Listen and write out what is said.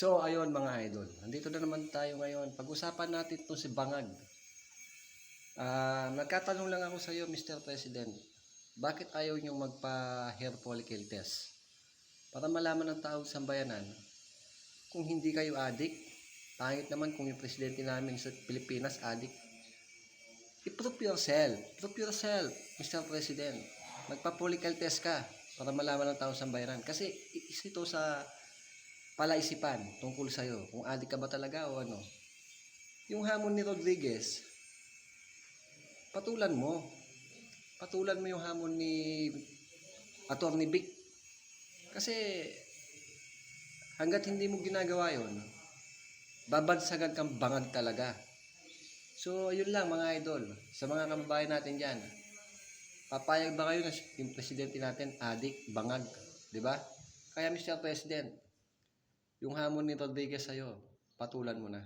So, ayun mga idol. Nandito na naman tayo ngayon. Pag-usapan natin itong si Bangag. Ah, nagkatanong lang ako sa iyo, Mr. President. Bakit ayaw niyong magpa-hair follicle test? Para malaman ng tao sa bayanan kung hindi kayo adik. Pangit naman kung yung presidente namin sa Pilipinas adik. I-prove yourself. Prove yourself, Mr. President. Magpa-follicle test ka para malaman ng tao sa bayanan. Kasi isa ito sa palaisipan tungkol sa'yo. Kung adik ka ba talaga o ano. Yung hamon ni Rodriguez, patulan mo. Patulan mo yung hamon ni Attorney Vic. Kasi hanggat hindi mo ginagawa yon babansagan kang bangag talaga. So, yun lang mga idol. Sa mga kababayan natin dyan, papayag ba kayo na yung presidente natin, adik, bangag, di ba? Kaya Mr. President, yung hamon ni Rodriguez sa'yo, patulan mo na.